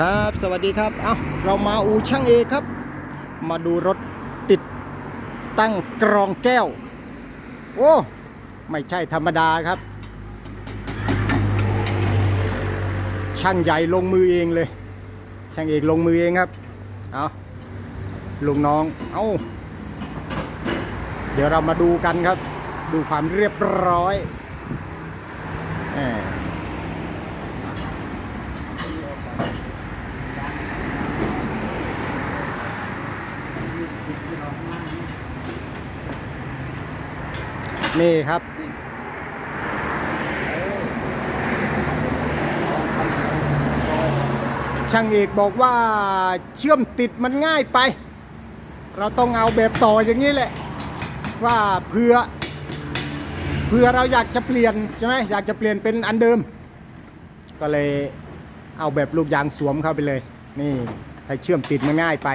ครับสวัสดีครับ เอาเรามาอูช่างเอกครับ มาดูรถติดตั้งกรองแก้ว โอ้ ไม่ใช่ธรรมดาครับ ช่างใหญ่ลงมือเองเลย ช่างเอกลงมือเองครับ เอาลุงน้อง เอาเดี๋ยวเรามาดูกันครับ ดูความเรียบร้อยแนี่ครับ ช่างเอกบอกว่าเชื่อมติดมันง่ายไป เราต้องเอาแบบต่ออย่างนี้แหละ ว่าเพื่อเพื่อเราอยากจะเปลี่ยนใช่ไหมอยากจะเปลี่ยนเป็นอันเดิม ก็เลยเอาแบบลูกยางสวมเข้าไปเลย นี่ให้เชื่อมติดมันง่ายไป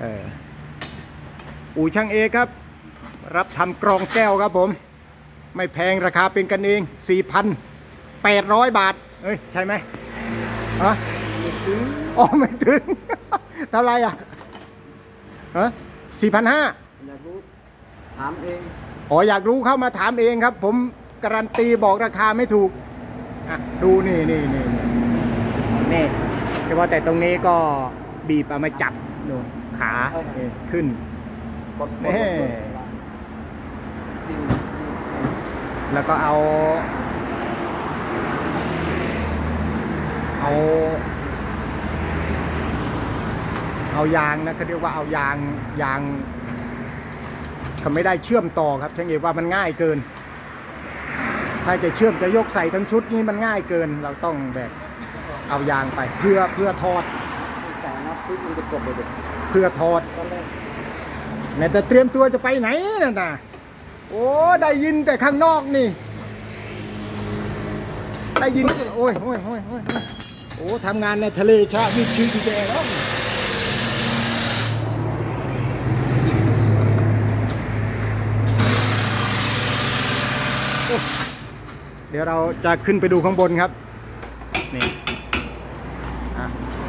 เอออู่ช่างเอกครับ รับทำกรองแก้วครับผม ไม่แพงราคาเป็นกันเอง 4,800 บาท เอ้ย ใช่ไหมฮะอ๋อไม่ถึงเท่าไหรอะฮะ4,500อยากรู้ถามเอง อ๋ออยากรู้เข้ามาถามเองครับ ผมการันตีบอกราคาไม่ถูกอะดูนี่นี่นี่นี่นี่แต่ว่าแต่ตรงนี้ก็บีบเอามาจับดูขานี่ขึ้นกดแน่จริง แล้วก็เอา เอา เอายางนะเขาเรียกว่าเอายางยางเขาไม่ได้เชื่อมต่อครับช่างเอกว่ามันง่ายเกิน ถ้าจะเชื่อมจะยกใส่ทั้งชุดนี้มันง่ายเกิน เราต้องแบบเอายางไป เพื่อเพื่อทอดแต่นับปุ๊บมันจะกดเลยเพื่อทอดตอนแรกแม้แต่เตรียมตัวจะไปไหนน่ะนะ โอ้ได้ยินแต่ข้างนอกนี่ ได้ยิน โอ้ยโอ้ยโอ้ยโอ้ยโอ้ทำงานในทะเลชาวิตชีวิตแจแล้วเดี๋ยวเราจะขึ้นไปดูข้างบนครับ นี่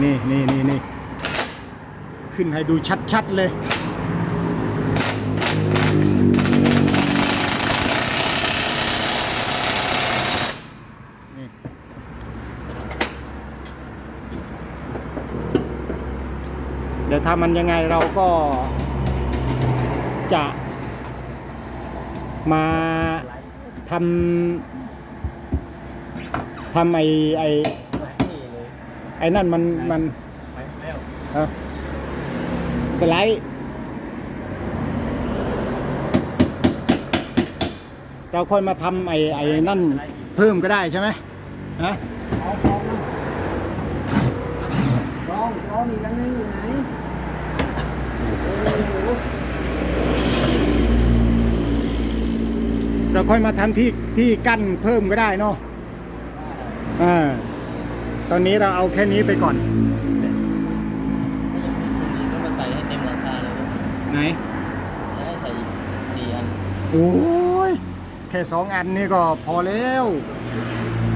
นี่นี่นี่นี่ ขึ้นให้ดูชัดๆเลย เดี๋ยวถ้ามันยังไงเราก็จะมาทำทำไอ้ไอ้ไอ้นั่นมันมันสไลด์ เราค่อยมาทำไอ้ไอ้นั่นเพิ่มก็ได้ใช่ไหมฮะเอาฟองนะฟองฟองอีกอันนึงอยู่ไหน เราค่อยมาทำที่ที่กั้นเพิ่มก็ได้เนาะอ่าตอนนี้เราเอาแค่นี้ไปก่อนต้องมาใส่ให้เต็มราคาเลยนะไหนแล้วให้ใส่สี่อันโอ้ยแค่สองอันนี่ก็พอแล้ว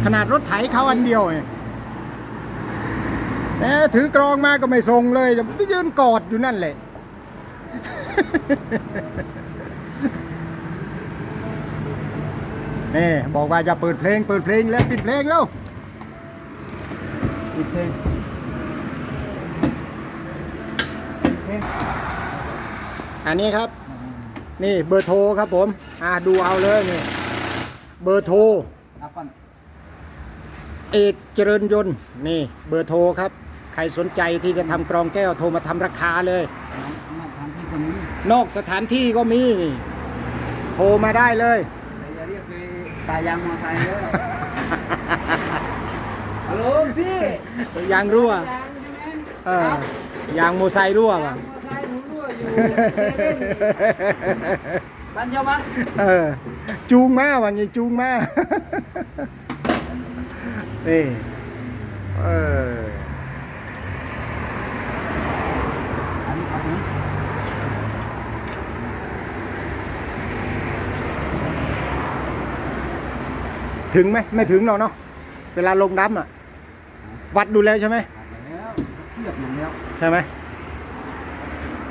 ขนาดรถไถเขาอันเดียวเนี่ยแหมถือกรองมาก็ไม่ส่งเลยจะไปยืนกอดอยู่นั่นแหละ นี่บอกว่าจะเปิดเพลง เปิดเพลงแล้วปิดเพลงแล้วปิดเพลงปิดเพลงอันนี้ครับ นี่เบอร์โทรครับผม อ่าดูเอาเลยนี่ เบอร์โทรนับก่อนเอกเจริญยนต์นี่เบอร์โทรครับ ใครสนใจที่จะทำกรองแก้วโทรมาทำราคาเลย น้องน้องทางที่คนนี้นอกสถานที่ก็มีนี่โทรมาได้เลย แต่อย่าเรียกไปตายางมอไซค์เลยฮัลโหลพี่ยางรั่ว ยางใช่ไหมเออยางโมไซค์รั่วยางป่ะมอไซค์หนูรั่วอยู่เซเว่นปัญญาวัฒน์เออจูงมาว่างี้จูงมา นี่เออ อันนี้เอาตรงนี้ ถึงไหมไม่ถึงหรอกเนาะเวลาลงน้ำอะ วัดดูแล้วใช่ไหมแล้วเทียบอย่างแล้วใช่ไหม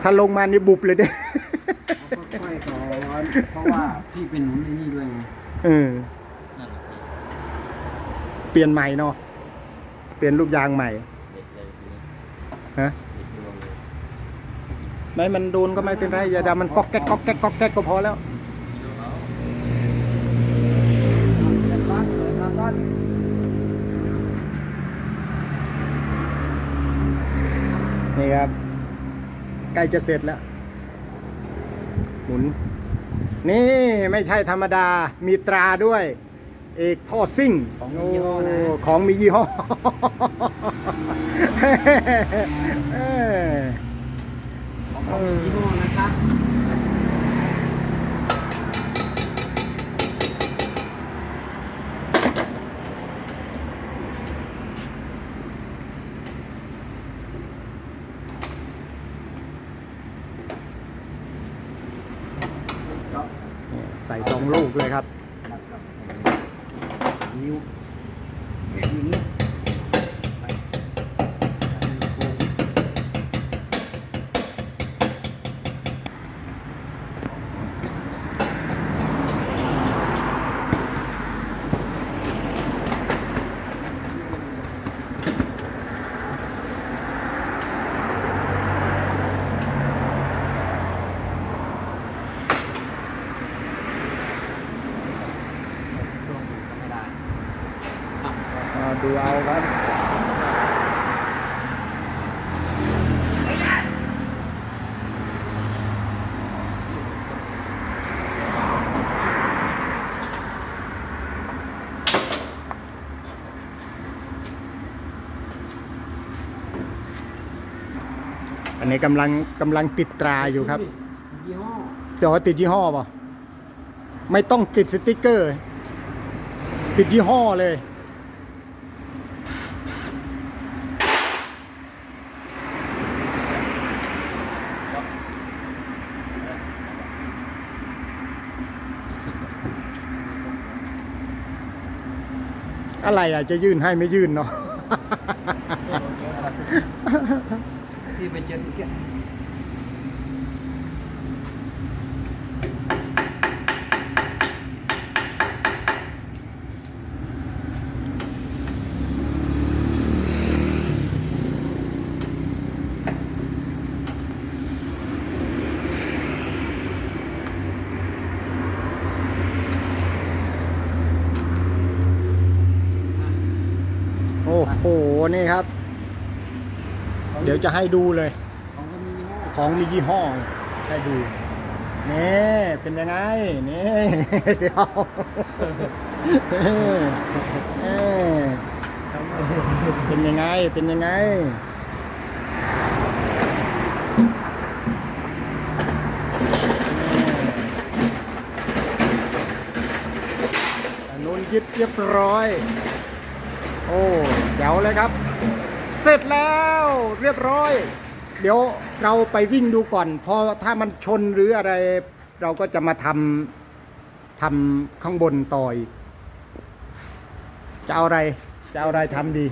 ถ้าลงมานี่บุบเลยเด้ค่อยๆก่อนเพราะว่าพี่เป็นหนุนในนี่ด้วยไงเออนั่นน่ะสิเปลี่ยนใหม่เนาะเปลี่ยนลูกยางใหม่เด็ดเลยทีนี้ฮะเด็ดรวมเลยไม่มันโดนก็ไม่เป็นไรอย่าดามันก๊อกแก๊กก๊อกแก๊กก๊อกแก๊กก็พอแล้ว เดินบ้านเดินทางบ้าน นี่ครับ ใกล้จะเสร็จแล้ว หมุน นี่ไม่ใช่ธรรมดา มีตราด้วย เอกท่อซิ่ง ของมียี่ห้อนะโของมียี่ห้อเออของเขามียี่ห้อนะ ส่สองลูกเลยครับนิ้วอย่างนี้ไปโค้ง ช่วงก็ไม่ได้อะ อ่าดูเอาครับ อั นนี้กำลังกำลังติดตราอยู่ครับยี่ห้อแต่ว่าติดยี่ห้อป่ะไม่ต้องติดสติกเกอร์ ติดยี่ห้อเลย อะไรอะจะยื่นให้ไม่ยื่นเนาะ ที่ไปเจอเมื่อกี้โอ้โห นี่ครับ เดี๋ยวจะให้ดูเลย ของก็มียี่ห้อของมียี่ห้อให้ดูนี่เป็นยังไงนี่เดี๋ยวเอ้ยเป็นยังไงเป็นยังไงนนู้นยึดเรียบร้อย โอ้เดี๋ยวเลยครับ เสร็จแล้วเรียบร้อย เดี๋ยวเราไปวิ่งดูก่อนพอถ้ามันชนหรืออะไร เราก็จะมาทำทำข้างบนต่อย จะเอาอะไร จะเอาอะไรทำดี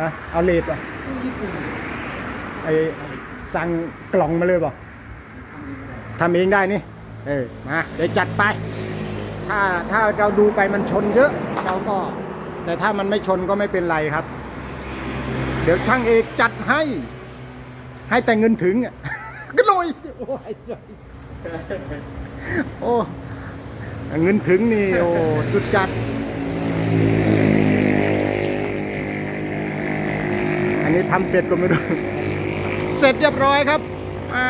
ฮะเอาเลดป่ะไอสั่งกล่องมาเลยป่ทำเองได้นี่ เออ มาเดี๋ยวจัดไป ถ้าถ้าเราดูไปมันชนเยอะ เราก็ แต่ถ้ามันไม่ชนก็ไม่เป็นไรครับ เดี๋ยวช่างเอกจัดให้ ให้แต่เงินถึงอะก็หน่อยโอ้ยโอ้เงินถึงนี่โอ้สุดจัด อันนี้ทำเสร็จก็ไม่รู้ เสร็จเรียบร้อยครับอ่า